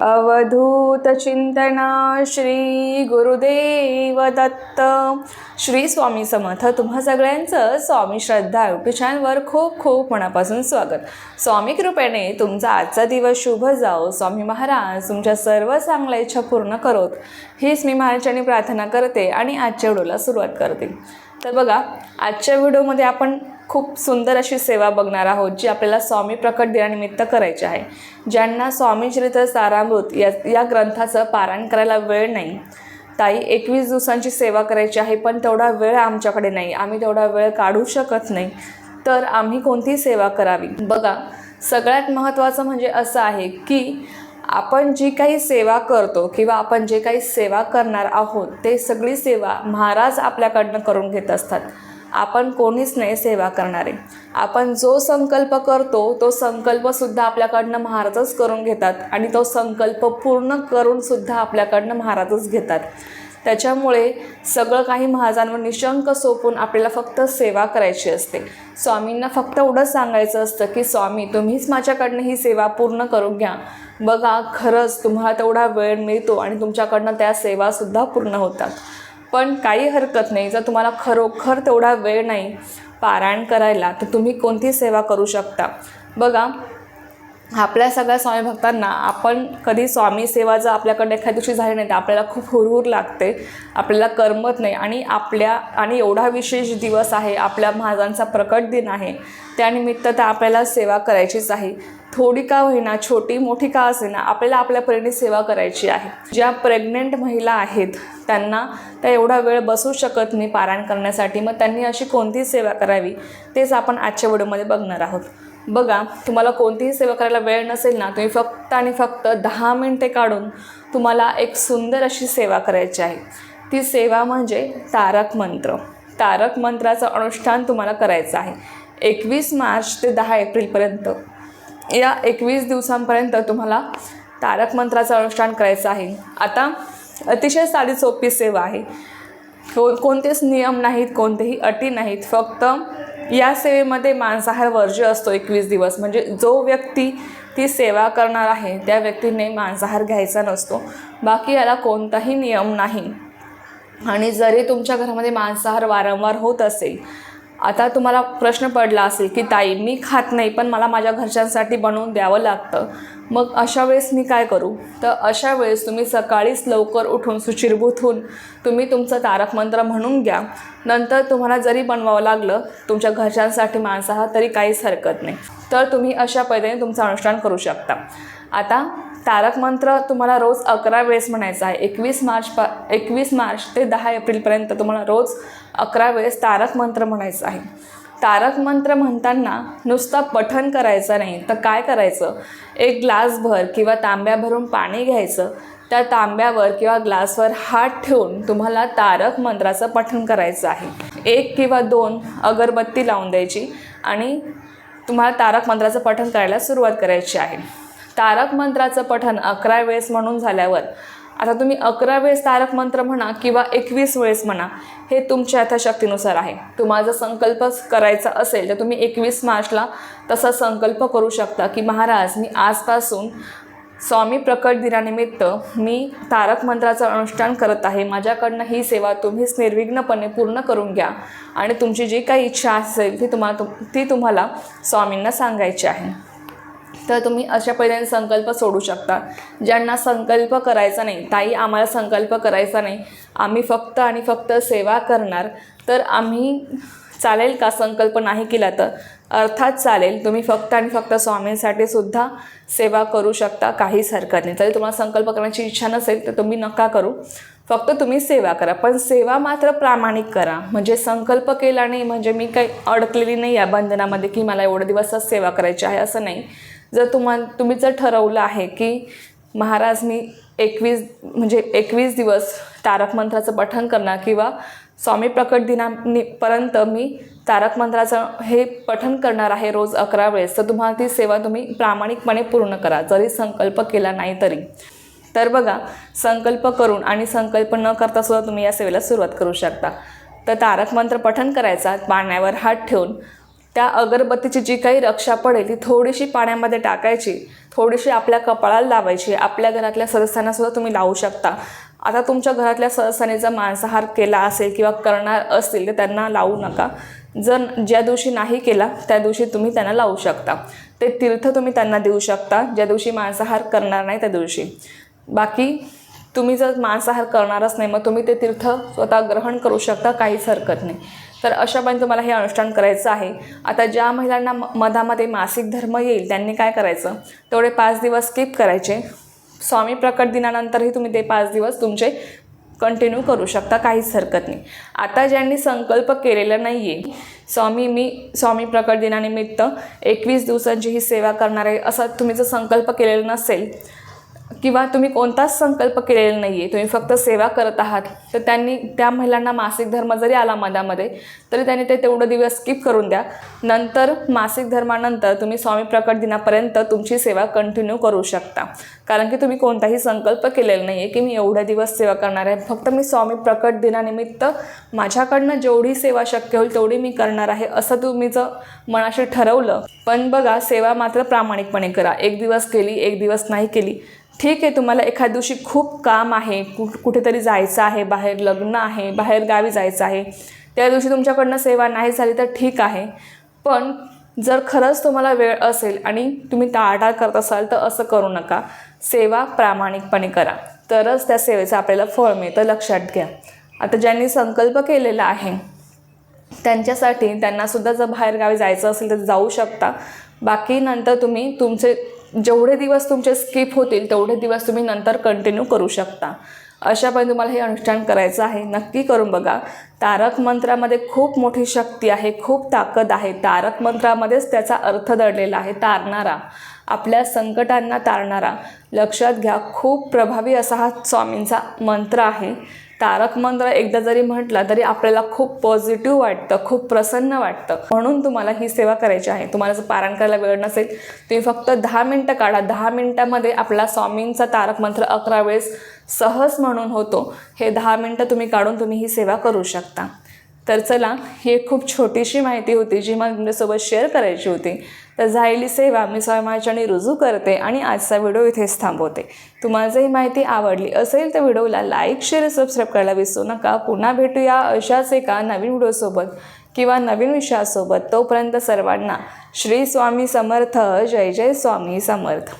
अवधूत चिंतना श्री गुरुदेव दत्त. श्री स्वामी समर्थ. तुम्हा सगळ्यांचं स्वामी श्रद्धा युट्यूब चॅनलवर खूप खूप मनापासून स्वागत. स्वामी कृपेने तुमचा आजचा दिवस शुभ जाओ. स्वामी महाराज तुमच्या सर्व चांगल्या इच्छा पूर्ण करोत. हीच मी महाराजांनी प्रार्थना करते आणि आजच्या व्हिडिओला सुरुवात करते. तर बघा आजच्या व्हिडिओमध्ये आपण खूप सुंदर अशी सेवा बघणार आहोत जी आपल्याला स्वामी प्रकट दिनानिमित्त करायची आहे. ज्यांना स्वामी चरित्र सारामृत या या ग्रंथाचं पारायण करायला वेळ नाही. ताई एकवीस दिवसांची सेवा करायची आहे पण तेवढा वेळ आमच्याकडे नाही. आम्ही तेवढा वेळ काढू शकत नाही. तर आम्ही कोणती सेवा करावी? बघा सगळ्यात महत्त्वाचं म्हणजे असं आहे की आपण जी काही सेवा करतो किंवा आपण जे काही सेवा करणार आहोत ते सगळी सेवा महाराज आपल्याकडनं करून घेत असतात. आपण कोणीच नाही सेवा करणारे. आपण जो संकल्प करतो तो संकल्पसुद्धा आपल्याकडनं महाराजच करून घेतात आणि तो संकल्प पूर्ण करूनसुद्धा आपल्याकडनं महाराजच घेतात. त्याच्यामुळे सगळं काही महाराजांवर निशंक सोपून आपल्याला फक्त सेवा करायची असते. स्वामींना फक्त एवढंच सांगायचं असतं की स्वामी तुम्हीच माझ्याकडनं ही सेवा पूर्ण करून घ्या. बघा खरंच तुम्हाला तेवढा वेळ मिळतो आणि तुमच्याकडनं त्या सेवासुद्धा पूर्ण होतात. पण काही हरकत नाही. जर तुम्हाला खरोखर तेवढा वेळ नाही पारायण करायला तर तुम्ही कोणती सेवा करू शकता? बघा आपल्या सगळ्या स्वामी भक्तांना आपण कधी स्वामी सेवा जर आपल्याकडे एखाद्या दिवशी झाली नाही तर आपल्याला खूप हुरहुर लागते. आपल्याला करमत नाही. आणि आपल्या आणि एवढा विशेष दिवस आहे आपल्या महाराजांचा प्रकट दिन आहे. त्यानिमित्त तर आपल्याला सेवा करायचीच आहे. थोडी का होईना छोटी मोठी का असेना आपल्याला आपल्या परीने सेवा करायची आहे. ज्या प्रेग्नेंट महिला आहेत त्यांना त्या एवढा वेळ बसू शकत नाही पारायण करण्यासाठी. मग त्यांनी अशी कोणतीही सेवा करावी तेच आपण आजच्या व्हिडिओमध्ये बघणार आहोत. बघा तुम्हाला कोणतीही सेवा करायला वेळ नसेल ना तुम्ही फक्त आणि फक्त दहा मिनटे काढून तुम्हाला एक सुंदर अशी सेवा करायची आहे. ती सेवा म्हणजे तारक मंत्र. तारक मंत्राचं अनुष्ठान तुम्हाला करायचं आहे. एकवीस मार्च ते दहा एप्रिलपर्यंत. या एकवीस दिवसांपर्यंत तुम्हाला तारक मंत्राचं अनुष्ठान करायचं आहे. आता अतिशय साधी सोपी सेवा आहे. को कोणतेच नियम नाहीत कोणतेही अटी नाहीत. फक्त या सेवेमध्ये मांसाहार वर्ज्य असतो एकवीस दिवस. म्हणजे जो व्यक्ती ती सेवा करणार आहे त्या व्यक्तीने मांसाहार घ्यायचा नसतो. बाकी याला कोणताही नियम नाही. आणि जरी तुमच्या घरामध्ये मांसाहार वारंवार होत असेल आता तुम्हाला प्रश्न पडला असेल की ताई मी खात नाही पण मला माझ्या घरच्यांसाठी बनवून द्यावं लागतं. मग अशा वेळेस मी काय करू? तर अशा वेळेस तुम्ही सकाळीच लवकर उठून सुचिरभूत होऊन तुम्ही तुमचं तारक मंत्र म्हणून घ्या. नंतर तुम्हाला जरी बनवावं लागलं तुमच्या घरच्यांसाठी मांसाहार तरी काहीच हरकत नाही. तर तुम्ही अशा पद्धतीने तुमचं अनुष्ठान करू शकता. आता तारक मंत्र तुम्हाला रोज अकरा वेळेस म्हणायचं आहे. एकवीस मार्च पा एकवीस मार्च ते दहा एप्रिलपर्यंत तुम्हाला रोज अकरा वेळेस तारक मंत्र म्हणायचं आहे. तारक मंत्र म्हणताना नुसतं पठण करायचं नाही तर काय करायचं? एक ग्लासभर किंवा तांब्या भरून पाणी घ्यायचं. त्या तांब्यावर किंवा ग्लासवर हात ठेवून तुम्हाला तारक मंत्राचं पठण करायचं आहे. एक किंवा दोन अगरबत्ती लावून द्यायची आणि तुम्हाला तारक मंत्राचं पठण करायला सुरुवात करायची आहे. तारक मंत्राचं पठण अकरा वेळेस म्हणून झाल्यावर आता तुम्ही अकरा वेळेस तारक मंत्र म्हणा किंवा एकवीस वेळेस म्हणा हे तुमच्या यथाशक्तीनुसार आहे. तुम्हाला जर संकल्प करायचा असेल तर तुम्ही एकवीस मार्चला तसा संकल्प करू शकता की महाराज मी आजपासून स्वामी प्रकट दिनानिमित्त मी तारक मंत्राचं अनुष्ठान करत आहे. माझ्याकडनं ही सेवा तुम्हीच निर्विघ्नपणे पूर्ण करून घ्या आणि तुमची जी काही इच्छा असेल ती तुम्हाला ती तुम्हाला स्वामींना सांगायची आहे. तर तुम्ही अशा पद्धतीने संकल्प सोडू शकता. ज्यांना संकल्प करायचा नाही ताई आम्हाला संकल्प करायचा नाही. आम्ही फक्त आणि फक्त सेवा करणार. तर आम्ही चालेल का संकल्प नाही केला तर? अर्थात चालेल. तुम्ही फक्त आणि फक्त स्वामींसाठी सुद्धा सेवा करू शकता काहीच हरकत नाही. तरी तुम्हाला संकल्प करण्याची इच्छा नसेल तर तुम्ही नका करू. फक्त तुम्ही सेवा करा. पण सेवा मात्र प्रामाणिक करा. म्हणजे संकल्प केला नाही म्हणजे मी काही अडकलेली नाही या बंधनामध्ये की मला एवढे दिवसच सेवा करायची आहे असं नाही. जर तुम्हा तुम्ही जर ठरवलं आहे की महाराज मी एकवीस म्हणजे एकवीस दिवस तारक मंत्राचं पठण करणार किंवा स्वामी प्रकट दिनापर्यंत मी तारक मंत्राचं हे पठण करणार आहे रोज अकरा वेळेस तर तुम्हाला ती सेवा तुम्ही प्रामाणिकपणे पूर्ण करा. जरी संकल्प केला नाही तरी. तर बघा संकल्प करून आणि संकल्प न करता सुद्धा तुम्ही या सेवेला सुरुवात करू शकता. तर तारक मंत्र पठण करायचा पाण्यावर हात ठेवून त्या अगरबत्तीची जी काही रक्षा पडेल ती थोडीशी पाण्यामध्ये टाकायची. थोडीशी आपल्या कपाळाला लावायची. आपल्या घरातल्या सदस्यांना सुद्धा तुम्ही लावू शकता. आता तुमच्या घरातल्या सदस्यांनी जर मांसाहार केला असेल किंवा करणार असतील तर त्यांना लावू नका. जर ज्या दिवशी नाही केला त्या दिवशी तुम्ही त्यांना लावू शकता. ते तीर्थ तुम्ही त्यांना देऊ शकता ज्या दिवशी मांसाहार करणार नाही त्या दिवशी. बाकी तुम्ही जर मांसाहार करणारच नाही मग तुम्ही ते तीर्थ स्वतः ग्रहण करू शकता काहीच हरकत नाही. तर अशाप्रमाणे तुम्हाला हे अनुष्ठान करायचं आहे. आता ज्या महिलांना म- मधामध्ये मासिक धर्म येईल त्यांनी काय करायचं? तेवढे पाच दिवस स्किप करायचे. स्वामी प्रकट दिनानंतरही तुम्ही ते पाच दिवस तुमचे कंटिन्यू करू शकता काहीच हरकत नाही. आता ज्यांनी संकल्प केलेला नाही आहे स्वामी मी स्वामी प्रकट दिनानिमित्त एकवीस दिवसांची ही सेवा करणार आहे असा तुम्ही जर संकल्प केलेला नसेल किंवा तुम्ही कोणताच संकल्प केलेला नाही आहे तुम्ही फक्त सेवा करत आहात तर त्यांनी त्या महिलांना मासिक धर्म जरी आला मधामध्ये तरी त्यांनी ते तेवढं दिवस स्किप करून द्या. नंतर मासिक धर्मानंतर तुम्ही स्वामी प्रकट दिनापर्यंत तुमची सेवा कंटिन्यू करू शकता. कारण की तुम्ही कोणताही संकल्प केलेला नाही आहे की मी एवढ्या दिवस सेवा करणार आहे. फक्त मी स्वामी प्रकट दिनानिमित्त माझ्याकडनं जेवढी सेवा शक्य होईल तेवढी मी करणार आहे असं तुम्ही जर मनाशी ठरवलं. पण बघा सेवा मात्र प्रामाणिकपणे करा. एक दिवस केली एक दिवस नाही केली ठीक आहे तुम्हाला एखाद दिवशी खूप काम आहे कु कुठेतरी जायचं आहे बाहेर लग्न आहे बाहेर गावी जायचं आहे त्या दिवशी तुमच्याकडनं सेवा नाही झाली तर ठीक आहे. पण जर खरंच तुम्हाला वेळ असेल आणि तुम्ही टाळाटाळ करत असाल तर असं करू नका. सेवा प्रामाणिकपणे करा. तरच त्या सेवेचं आपल्याला फळ मिळतं लक्षात घ्या. आता ज्यांनी संकल्प केलेला आहे त्यांच्यासाठी त्यांनासुद्धा जर बाहेरगावी जायचं असेल तर जाऊ शकता. बाकी नंतर तुम्ही तुमचे जेवढे दिवस तुमचे स्किप होतील तेवढे दिवस तुम्ही नंतर कंटिन्यू करू शकता. अशा पण तुम्हाला हे अनुष्ठान करायचं आहे. नक्की करून बघा. तारक मंत्रामध्ये खूप मोठी शक्ती आहे खूप ताकद आहे. तारक मंत्रामध्येच त्याचा अर्थ दडलेला आहे. तारणारा. आपल्या संकटांना तारणारा लक्षात घ्या खूप प्रभावी असा हा स्वामींचा मंत्र आहे. तारक मंत्र एकदा जरी म्हटला तरी आपल्याला खूप पॉझिटिव्ह वाटतं खूप प्रसन्न वाटतं. म्हणून तुम्हाला ही सेवा करायची आहे. तुम्हाला जर पारायण करायला वेळ नसेल तुम्ही फक्त दहा मिनटं काढा. दहा मिनटामध्ये आपला स्वामींचा तारक मंत्र अकरा वेळेस सहज म्हणून होतो. हे दहा मिनटं तुम्ही काढून तुम्ही ही सेवा करू शकता. तर चला ही एक खूप छोटीशी माहिती होती जी मला तुमच्यासोबत शेअर करायची होती. तर झालेली सेवा मी स्वयंमाच्याने रुजू करते आणि आजचा व्हिडिओ इथेच थांबवते. तुम्हाला जर ही माहिती आवडली असेल तर व्हिडिओला लाईक शेअर सबस्क्राईब करायला विसरू नका. पुन्हा भेटूया अशाच एका नवीन व्हिडिओसोबत किंवा नवीन विषयासोबत. तोपर्यंत सर्वांना श्री स्वामी समर्थ. जय जय स्वामी समर्थ.